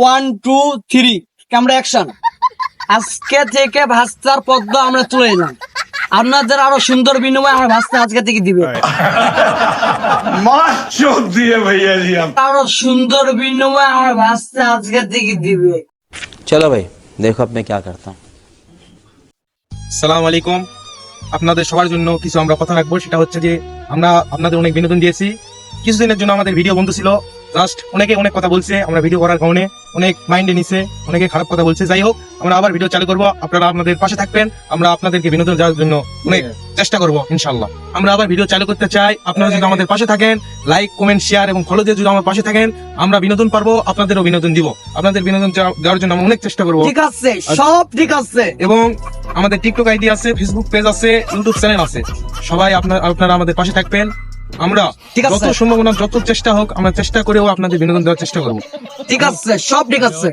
One two three camera action আজকে থেকে ভাস্তার পদ্ম আমরা তুলে আপনাদের আরও সুন্দর বিনিময় আমার ভাস্তা আজকে থেকে দিবে। দিয়ে ভাইয়া জি আরও সুন্দর বিনিময় আমার ভাস্তা আজকে থেকে দিবে। চলো ভাই দেখো আপনি কি করতাম। সালাম আলাইকুম। আপনাদের সবার জন্য কিছু আমরা কথা রাখব। সেটা হচ্ছে যে আমরা আপনাদের অনেক বিনোদন দিয়েছি। কিছুদিনের জন্য আমাদের ভিডিও বন্ধ ছিল। জাস্ট অনেকে অনেক কথা বলছে আমরা ভিডিও করার কারণে অনেক মাইন্ডে নিছে অনেকে খারাপ কথা বলছে। যাই হোক আমরা আবার ভিডিও চালু করব। আপনারা আপনাদের পাশে থাকবেন আমরা আপনাদেরকে বিনোদন দেওয়ার জন্য অনেক চেষ্টা করব ইনশাল্লাহ আমরা আবার ভিডিও চালু করতে চাই। আপনারা যদি আমাদের পাশে থাকেন লাইক কমেন্ট শেয়ার এবং ফলো দিয়ে যদি আমার পাশে থাকেন আমরা বিনোদন পারব আপনাদেরও বিনোদন দিব। আপনাদের বিনোদন দেওয়ার জন্য আমরা অনেক চেষ্টা করব। ঠিক আছে সব ঠিক আছে। এবং আমাদের টিকটক আইডি আছে ফেসবুক পেজ আছে ইউটিউব চ্যানেল আছে। সবাই আপনার আপনারা আমাদের পাশে থাকবেন। আমরা। যত সম্ভাবনা যত চেষ্টা হোক আমরা চেষ্টা করেও আপনাদের বিনোদন দেওয়ার চেষ্টা করব ঠিক আছে সব ঠিক আছে